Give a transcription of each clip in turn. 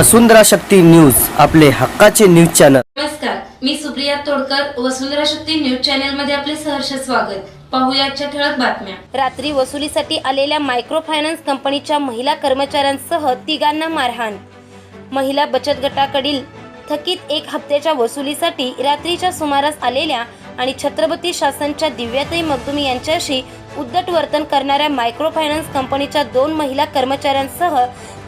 वसुंधरा Shakti news आपले हक्काचे news channel. नमस्कार मी सुप्रिया तोडकर वसुंधरा शक्ती न्यूज चॅनलमध्ये आपले सहर्ष स्वागत. पाहूया आजच्या ठळक बातम्या. रात्री वसुलीसाठी आलेल्या मायक्रो फायनान्स कंपनीच्या महिला कर्मचाऱ्यांसह तिघांना मारहाण. महिला बचत गटाकडील थकीत एक हप्त्याच्या वसुलीसाठी रात्रीच्या सुमारास आलेल्या आणि छत्रपती शासनच्या दिव्याताई मगदुम यांच्याशी उद्धट वर्तन करणाऱ्या मायक्रो फायनान्स कंपनीच्या दोन महिला कर्मचाऱ्यांसह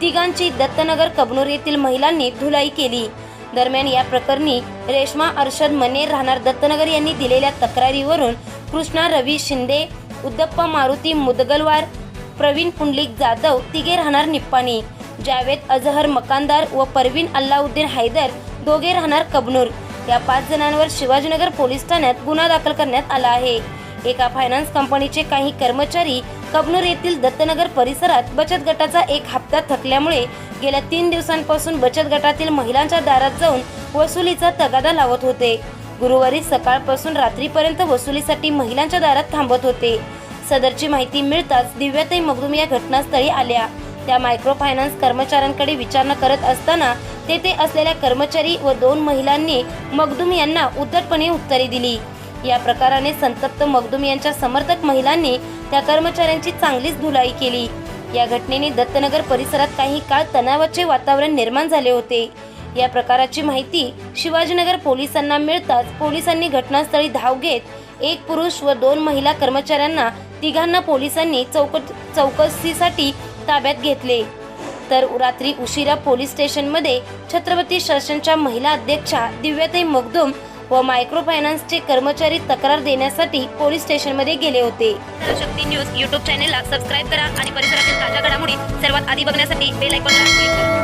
तिघांची दत्तनगर कबनूर येथील महिलांनी धुलाई केली. दरम्यान या प्रकरणी रेश्मा अर्षद मने राहणार दत्तनगर यांनी दिलेल्या तक्रारीवरून कृष्णा रवी शिंदे उद्दप्पा मारुती मुदगलवार प्रवीण पुंडलिक जाधव तिघे राहणार निप्पाणी. जावेद अजहर मकानदार व परवीन अल्लाउद्दीन हैदर दोघे राहणार कबनूर. या पाच जणांवर शिवाजीनगर पोलीस ठाण्यात गुन्हा दाखल करण्यात आला आहे. एका फायनान्स कंपनीचे काही कर्मचारी कबनूर येथील दत्तनगर परिसरात बचत गटाचा एक हप्ता थकल्यामुळे गेल्या तीन दिवसांपासून बचत गटातील महिलांच्या दारात जाऊन वसुलीचा तगादा लावत होते. गुरुवारी सकाळपासून रात्रीपर्यंत वसुलीसाठी महिलांच्या दारात थांबत होते. सदरची माहिती मिळताच दिव्याताई मगदुम या घटनास्थळी आल्या. त्या मायक्रो फायनान्स कर्मचाऱ्यांकडे विचारणा करत असताना तेथे असलेल्या कर्मचारी व दोन महिलांनी मगदुम यांना उद्धटपणे उत्तरे दिली. या प्रकाराने संतप्त मगदुम यांच्या समर्थक महिलांनी त्या कर्मचाऱ्यांची चांगलीच धुलाई केली. या घटनेने दत्तनगर परिसरात काही काळ तणावाचे वातावरण निर्माण झाले होते. या प्रकाराची माहिती शिवाजीनगर पोलिसांना मिळताच पोलिसांनी घटनास्थळी धाव घेत एक पुरुष व दोन महिला कर्मचाऱ्यांना तिघांना पोलिसांनी चौक चौकशीसाठी ताब्यात घेतले. तर रात्री उशिरा पोलीस स्टेशनमध्ये छत्रपती शासनच्या महिला अध्यक्षा दिव्याताई मगदुम व मायक्रो फायनान्सचे कर्मचारी तक्रार देण्यासाठी पोलीस स्टेशनमध्ये गेले होते. शक्ती न्यूज युट्यूब चॅनेलला सबस्क्राईब करा आणि परिसरातील ताज्या घडामोडी सर्वात आधी बघण्यासाठी बेल आयकॉनला क्लिक करा.